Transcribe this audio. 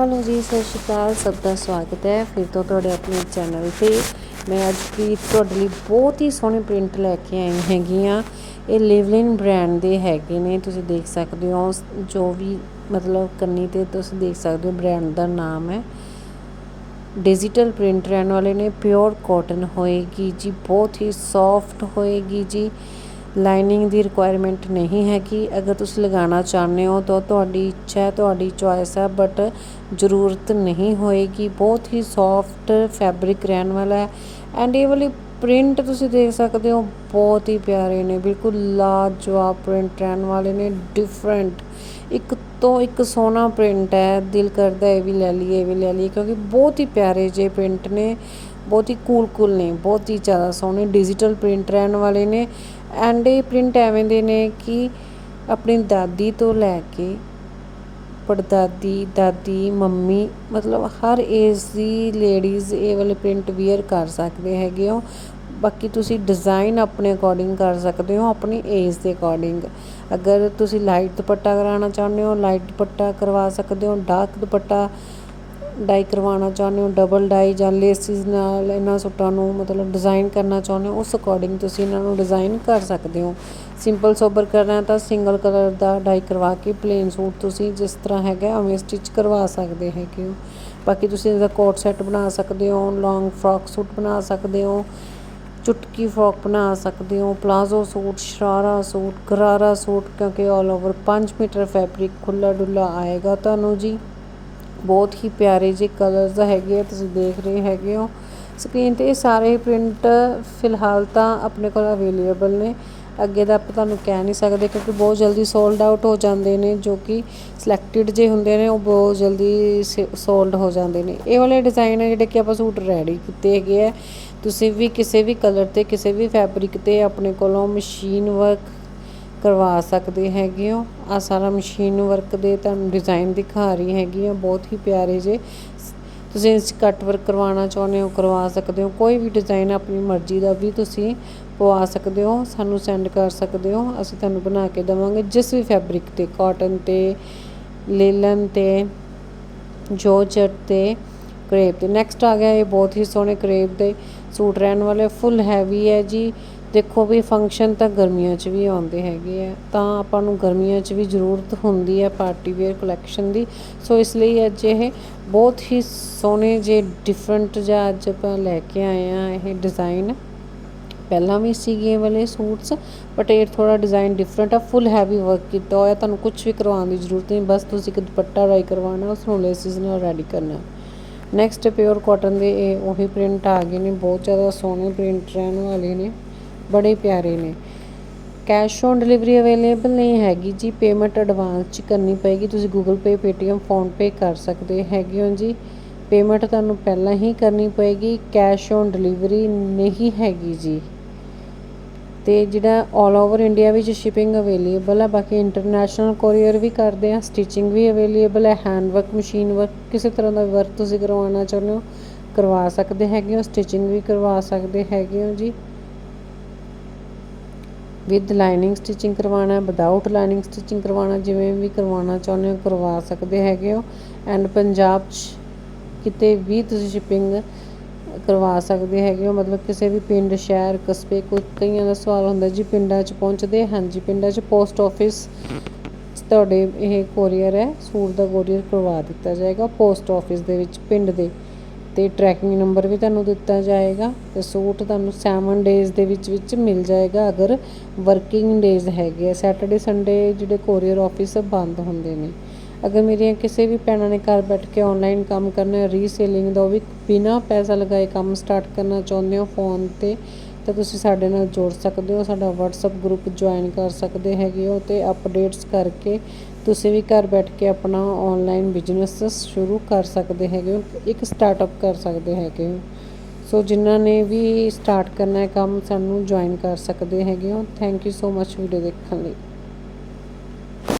Hello ਜੀ, ਸਤਿ ਸ਼੍ਰੀ ਅਕਾਲ, ਸਭ ਦਾ ਸਵਾਗਤ ਹੈ। ਫਿਰ ਤੋਂ ਤੁਹਾਡੇ ਆਪਣੇ ਚੈਨਲ ਤੇ ਮੈਂ ਅੱਜ ਵੀ ਤੁਹਾਡੇ ਲਈ ਬਹੁਤ ਹੀ ਸੋਹਣੇ ਪ੍ਰਿੰਟ ਲੈ ਕੇ ਆਈ ਹੈਗੀ ਆ ਇਹ ਲਿਵਲਿਨ ਬ੍ਰਾਂਡ ਦੇ ਹੈਗੇ ਨੇ, ਤੁਸੀਂ ਦੇਖ ਸਕਦੇ ਹੋ। ਜੋ ਵੀ ਮਤਲਬ ਕੰਨੀ ਤੇ ਤੁਸੀਂ ਦੇਖ ਸਕਦੇ ਹੋ, ਬ੍ਰਾਂਡ ਦਾ ਨਾਮ ਹੈ। ਡਿਜੀਟਲ ਪ੍ਰਿੰਟ ਰਹਿਣ ਵਾਲੇ ਨੇ, ਪਿਓਰ ਕਾਟਨ ਹੋਏਗੀ ਜੀ, ਬਹੁਤ ਹੀ ਸੌਫਟ ਹੋਏਗੀ ਜੀ। ਲਾਈਨਿੰਗ ਦੀ ਰਿਕੁਆਇਰਮੈਂਟ ਨਹੀਂ ਹੈ ਕਿ ਅਗਰ ਤੁਸੀਂ ਲਗਾਉਣਾ ਚਾਹੁੰਦੇ ਹੋ ਤਾਂ ਤੁਹਾਡੀ ਇੱਛਾ ਹੈ, ਤੁਹਾਡੀ ਚੋਇਸ ਹੈ ਬਟ ਜ਼ਰੂਰਤ ਨਹੀਂ ਹੋਏਗੀ। ਬਹੁਤ ਹੀ ਸੌਫਟ ਫੈਬਰਿਕ ਰਹਿਣ ਵਾਲਾ ਹੈ। ਐਂਡ ਇਹ ਵਾਲੀ ਪ੍ਰਿੰਟ ਤੁਸੀਂ ਦੇਖ ਸਕਦੇ ਹੋ, ਬਹੁਤ ਹੀ ਪਿਆਰੇ ਨੇ। ਬਿਲਕੁਲ ਲਾਜਵਾਬ ਪ੍ਰਿੰਟ ਰਹਿਣ ਵਾਲੇ ਨੇ। ਡਿਫਰੈਂਟ ਇੱਕ ਤੋਂ ਇੱਕ ਸੋਹਣਾ ਪ੍ਰਿੰਟ ਹੈ। ਦਿਲ ਕਰਦਾ ਇਹ ਵੀ ਲੈ ਲਈਏ, ਇਹ ਵੀ ਲੈ ਲਈਏ, ਕਿਉਂਕਿ ਬਹੁਤ ਹੀ ਪਿਆਰੇ ਜੇ ਪ੍ਰਿੰਟ ਨੇ। ਬਹੁਤ ਹੀ ਕੂਲ ਕੂਲ ਨੇ, ਬਹੁਤ ਹੀ ਜ਼ਿਆਦਾ ਸੋਹਣੇ ਡਿਜੀਟਲ ਪ੍ਰਿੰਟ ਰਹਿਣ ਵਾਲੇ ਨੇ ਐਂਡ ਇਹ ਪ੍ਰਿੰਟ ਐਵੇਂ ਦੇ ਨੇ ਕਿ ਆਪਣੀ ਦਾਦੀ ਤੋਂ ਲੈ ਕੇ ਪੜਦਾਦੀ, ਦਾਦੀ, ਮੰਮੀ, ਮਤਲਬ ਹਰ ਏਜ ਦੀ ਲੇਡੀਜ਼ ਇਹ ਵਾਲੇ ਪ੍ਰਿੰਟ ਵੇਅਰ ਕਰ ਸਕਦੇ ਹੈਗੇ ਹੋ। ਬਾਕੀ ਤੁਸੀਂ ਡਿਜ਼ਾਈਨ ਆਪਣੇ ਅਕੋਰਡਿੰਗ ਕਰ ਸਕਦੇ ਹੋ, ਆਪਣੀ ਏਜ ਦੇ ਅਕੋਰਡਿੰਗ ਅਗਰ ਤੁਸੀਂ ਲਾਈਟ ਦੁਪੱਟਾ ਕਰਾਉਣਾ ਚਾਹੁੰਦੇ ਹੋ ਲਾਈਟ ਦੁਪੱਟਾ ਕਰਵਾ ਸਕਦੇ ਹੋ ਡਾਰਕ ਦੁਪੱਟਾ ਡਾਈ ਕਰਵਾਉਣਾ ਚਾਹੁੰਦੇ ਹੋ ਡਬਲ ਡਾਈ ਜਾਂ ਲੇਸਿਸ ਨਾਲ ਇਹਨਾਂ ਸੂਟਾਂ ਨੂੰ ਮਤਲਬ ਡਿਜ਼ਾਈਨ ਕਰਨਾ ਚਾਹੁੰਦੇ ਹੋ, ਉਸ ਅਕੋਰਡਿੰਗ ਤੁਸੀਂ ਇਹਨਾਂ ਨੂੰ ਡਿਜ਼ਾਈਨ ਕਰ ਸਕਦੇ ਹੋ। ਸਿੰਪਲ ਸੋਬਰ ਕਰਨਾ ਹੈ ਤਾਂ ਸਿੰਗਲ ਕਲਰ ਦਾ ਡਾਈ ਕਰਵਾ ਕੇ ਪਲੇਨ ਸੂਟ ਤੁਸੀਂ ਜਿਸ ਤਰ੍ਹਾਂ ਹੈਗਾ ਉਵੇਂ ਸਟਿਚ ਕਰਵਾ ਸਕਦੇ ਹੈਗੇ ਹੋ। ਬਾਕੀ ਤੁਸੀਂ ਇਹਦਾ ਕੋਟ ਸੈੱਟ ਬਣਾ ਸਕਦੇ ਹੋ ਲੌਂਗ ਫਰੋਕ ਸੂਟ ਬਣਾ ਸਕਦੇ ਹੋ, ਚੁਟਕੀ ਫਰੋਕ ਬਣਾ ਸਕਦੇ ਹੋ palazzo suit, sharara suit, gharara suit, ਕਿਉਂਕਿ ਆਲ ਓਵਰ 5 ਮੀਟਰ ਫੈਬਰਿਕ ਖੁੱਲਾ ਡੁੱਲਾ ਆਏਗਾ ਤੁਹਾਨੂੰ ਜੀ। ਬਹੁਤ ਹੀ ਪਿਆਰੇ ਜਿਹੇ ਕਲਰਸ ਹੈਗੇ ਆ, ਤੁਸੀਂ ਦੇਖ ਰਹੇ ਹੈਗੇ ਹੋ। ਸਕਰੀਨ ਤੇ ਇਹ ਸਾਰੇ ਪ੍ਰਿੰਟ ਫਿਲਹਾਲ ਤਾਂ ਆਪਣੇ ਕੋਲ ਅਵੇਲੇਬਲ ਨੇ। ਅੱਗੇ ਦਾ ਆਪਾਂ ਤੁਹਾਨੂੰ ਕਹਿ ਨਹੀਂ ਸਕਦੇ ਕਿਉਂਕਿ ਬਹੁਤ ਜਲਦੀ ਸੋਲਡ ਆਊਟ ਹੋ ਜਾਂਦੇ ਨੇ, ਜੋ ਕਿ ਸਿਲੈਕਟਡ ਜੇ ਹੁੰਦੇ ਨੇ, ਉਹ ਬਹੁਤ ਜਲਦੀ ਸੋਲਡ ਹੋ ਜਾਂਦੇ ਨੇ। ਇਹ ਵਾਲੇ ਡਿਜ਼ਾਈਨ ਹੈ ਜਿਹੜੇ ਕਿ ਆਪਾਂ ਸੂਟ ਰੈਡੀ ਕੀਤੇ ਹੈਗੇ ਆ। ਤੁਸੀਂ ਵੀ ਕਿਸੇ ਵੀ ਕਲਰ ਤੇ, ਕਿਸੇ ਵੀ ਫੈਬਰਿਕ ਤੇ ਆਪਣੇ ਕੋਲੋਂ ਮਸ਼ੀਨ ਵਰਕ ਕਰਵਾ ਸਕਦੇ ਹੈਗੇ ਹੋ। ਆ ਸਾਰਾ ਮਸ਼ੀਨ ਵਰਕ ਦੇ ਤੁਹਾਨੂੰ ਡਿਜ਼ਾਈਨ ਦਿਖਾ ਰਹੀ ਹੈਗੀ ਆ ਬਹੁਤ ਹੀ ਪਿਆਰੇ ਜੇ। ਤੁਸੀਂ ਇਸ ਕੱਟ ਵਰਕ ਕਰਵਾਉਣਾ ਚਾਹੁੰਦੇ ਹੋ, ਕਰਵਾ ਸਕਦੇ ਹੋ। ਕੋਈ ਵੀ ਡਿਜ਼ਾਈਨ ਆਪਣੀ ਮਰਜ਼ੀ ਦਾ ਵੀ ਤੁਸੀਂ ਪਵਾ ਸਕਦੇ ਹੋ। ਸਾਨੂੰ ਸੈਂਡ ਕਰ ਸਕਦੇ ਹੋ। ਅਸੀਂ ਤੁਹਾਨੂੰ ਬਣਾ ਕੇ ਦੇਵਾਂਗੇ। ਜਿਸ ਵੀ ਫੈਬਰਿਕ ਤੇ ਕਾਟਨ ਤੇ, ਲੇਲਨ ਤੇ ਜੋਰਜਟ ਤੇ, ਕਰੇਪ ਤੇ। ਨੈਕਸਟ ਆ ਗਿਆ ਇਹ ਬਹੁਤ ਹੀ ਸੋਹਣੇ ਕਰੇਪ ਦੇ ਸੂਟ। ਰਹਿਣ ਵਾਲੇ ਫੁੱਲ ਹੈਵੀ ਹੈ ਜੀ। ਦੇਖੋ ਵੀ ਫੰਕਸ਼ਨ ਤਾਂ ਗਰਮੀਆਂ 'ਚ ਵੀ ਆਉਂਦੇ ਹੈਗੇ ਆ, ਤਾਂ ਆਪਾਂ ਨੂੰ ਗਰਮੀਆਂ 'ਚ ਵੀ ਜ਼ਰੂਰਤ ਹੁੰਦੀ ਹੈ ਪਾਰਟੀ ਵੇਅਰ ਕਲੈਕਸ਼ਨ ਦੀ। ਸੋ ਇਸ ਲਈ ਅੱਜ ਇਹ ਬਹੁਤ ਹੀ ਸੋਹਣੇ ਜੇ ਡਿਫਰੈਂਟ ਜਿਹਾ ਅੱਜ ਆਪਾਂ ਲੈ ਕੇ ਆਏ ਆ ਇਹ ਡਿਜ਼ਾਈਨ ਪਹਿਲਾਂ ਵੀ ਸੀਗੇ ਵਾਲੇ ਸੂਟਸ ਬਟ ਇਹ ਥੋੜਾ ਡਿਜ਼ਾਈਨ ਡਿਫਰੈਂਟ ਆ ਫੁੱਲ ਹੈਵੀ ਵਰਕ ਕੀਤਾ ਹੋਇਆ, ਤੁਹਾਨੂੰ ਕੁਝ ਵੀ ਕਰਵਾਉਣ ਦੀ ਜ਼ਰੂਰਤ ਨਹੀਂ, ਬਸ ਤੁਸੀਂ ਇੱਕ ਦੁਪੱਟਾ ਰਾਈ ਕਰਵਾਉਣਾ, ਉਸ ਨੂੰ ਲੇਸਿਸ ਨਾਲ ਰੈਡੀ ਕਰਨਾ। ਨੈਕਸਟ ਪਿਓਰ ਕਾਟਨ ਦੇ ਇਹ ਉਹੀ ਪ੍ਰਿੰਟ ਆ ਗਏ ਨੇ, ਬਹੁਤ ਜ਼ਿਆਦਾ ਸੋਹਣੇ ਪ੍ਰਿੰਟ ਰਹਿਣ ਵਾਲੇ ਨੇ। ਬੜੇ ਪਿਆਰੇ ਨੇ। ਕੈਸ਼ ਔਨ ਡਿਲੀਵਰੀ ਅਵੇਲੇਬਲ ਨਹੀਂ ਹੈਗੀ ਜੀ। ਪੇਮੈਂਟ ਐਡਵਾਂਸ ਚ ਕਰਨੀ ਪਏਗੀ। ਤੁਸੀਂ Google Pay Paytm PhonePe ਕਰ ਸਕਦੇ ਹੈਗੇ ਹੋ ਜੀ। ਪੇਮੈਂਟ ਤੁਹਾਨੂੰ ਪਹਿਲਾਂ ਹੀ ਕਰਨੀ ਪਏਗੀ। ਕੈਸ਼ ਔਨ ਡਿਲੀਵਰੀ ਨਹੀਂ ਹੈਗੀ ਜੀ। ਤੇ ਜਿਹੜਾ 올 ਓਵਰ ਇੰਡੀਆ ਵਿੱਚ ਸ਼ਿਪਿੰਗ ਅਵੇਲੇਬਲ ਹੈ ਬਾਕੀ ਇੰਟਰਨੈਸ਼ਨਲ ਕੋਰੀਅਰ ਵੀ ਕਰਦੇ ਆ ਸਟਿਚਿੰਗ ਵੀ ਅਵੇਲੇਬਲ ਹੈ ਹੈਂਡ ਵਰਕ ਮਸ਼ੀਨ ਵਰਕ ਕਿਸੇ ਤਰ੍ਹਾਂ ਦਾ ਵਰਕ ਤੁਸੀਂ ਕਰਵਾਉਣਾ ਚਾਹੁੰਦੇ ਹੋ, ਕਰਵਾ ਸਕਦੇ ਹੈਗੇ ਹੋ ਸਟਿਚਿੰਗ ਵੀ ਕਰਵਾ ਸਕਦੇ ਹੈਗੇ ਹੋ ਜੀ। ਵਿਦ ਲਾਈਨਿੰਗ ਸਟਿਚਿੰਗ ਕਰਵਾਉਣਾ ਹੈ ਵਿਦਆਊਟ ਲਾਈਨਿੰਗ ਸਟਿਚਿੰਗ ਕਰਵਾਉਣਾ, ਜਿਵੇਂ ਵੀ ਕਰਵਾਉਣਾ ਚਾਹੁੰਦੇ ਹੋ ਕਰਵਾ ਸਕਦੇ ਹੈਗੇ ਹੋ। ਐਂਡ ਪੰਜਾਬ 'ਚ ਕਿਤੇ ਵੀ ਤੁਸੀਂ ਸ਼ਿਪਿੰਗ ਕਰਵਾ ਸਕਦੇ ਹੈਗੇ ਹੋ। ਮਤਲਬ ਕਿਸੇ ਵੀ ਪਿੰਡ, ਸ਼ਹਿਰ, ਕਸਬੇ, ਕੋਈ ਕਈਆਂ ਦਾ ਸਵਾਲ ਹੁੰਦਾ, ਜੀ ਪਿੰਡਾਂ 'ਚ ਪਹੁੰਚਦੇ ਹਾਂਜੀ, ਪਿੰਡਾਂ 'ਚ ਪੋਸਟ ਆਫਿਸ ਤੁਹਾਡੇ ਇਹ ਕੋਰੀਅਰ ਹੈ, ਸੂਟ ਦਾ ਕੋਰੀਅਰ ਕਰਵਾ ਦਿੱਤਾ ਜਾਏਗਾ ਪੋਸਟ ਆਫਿਸ ਦੇ ਵਿੱਚ, ਪਿੰਡ ਦੇ। ਅਤੇ ਟਰੈਕਿੰਗ ਨੰਬਰ ਵੀ ਤੁਹਾਨੂੰ ਦਿੱਤਾ ਜਾਏਗਾ ਅਤੇ ਸੂਟ ਤੁਹਾਨੂੰ ਸੈਵਨ ਡੇਜ਼ ਦੇ ਵਿੱਚ ਵਿੱਚ ਮਿਲ ਜਾਏਗਾ, ਅਗਰ ਵਰਕਿੰਗ ਡੇਜ਼ ਹੈਗੇ ਆ। ਸੈਟਰਡੇ ਸੰਡੇ ਜਿਹੜੇ ਕੋਰੀਅਰ ਆਫਿਸ ਬੰਦ ਹੁੰਦੇ ਨੇ। ਅਗਰ ਮੇਰੀਆਂ ਕਿਸੇ ਵੀ ਭੈਣਾਂ ਨੇ ਘਰ ਬੈਠ ਕੇ ਆਨਲਾਈਨ ਕੰਮ ਕਰਨਾ ਰੀਸੇਲਿੰਗ ਦਾ, ਉਹ ਵੀ ਬਿਨਾ ਪੈਸਾ ਲਗਾਏ ਕੰਮ ਸਟਾਰਟ ਕਰਨਾ ਚਾਹੁੰਦੇ ਹੋ ਫੋਨ ਤੇ ਤਾਂ ਤੁਸੀਂ ਸਾਡੇ ਨਾਲ ਜੋੜ ਸਕਦੇ ਹੋ, ਸਾਡਾ WhatsApp ਗਰੁੱਪ ਜੁਆਇਨ ਕਰ ਸਕਦੇ ਹੈਗੇ ਹੋ ਤੇ ਅਪਡੇਟਸ ਕਰਕੇ ਤੁਸੀਂ ਵੀ ਘਰ ਬੈਠ ਕੇ ਆਪਣਾ ਆਨਲਾਈਨ ਬਿਜ਼ਨਸ ਸ਼ੁਰੂ ਕਰ ਸਕਦੇ ਹੈਗੇ ਹੋ, ਇੱਕ ਸਟਾਰਟਅਪ ਕਰ ਸਕਦੇ ਹੈਗੇ ਹੋ। ਸੋ ਜਿਨ੍ਹਾਂ ਨੇ ਵੀ ਸਟਾਰਟ ਕਰਨਾ ਹੈ, ਕੰਮ ਸਾਨੂੰ ਜੁਆਇਨ ਕਰ ਸਕਦੇ ਹੈਗੇ ਹੋ। Thank you so much video ਦੇਖਣ ਲਈ।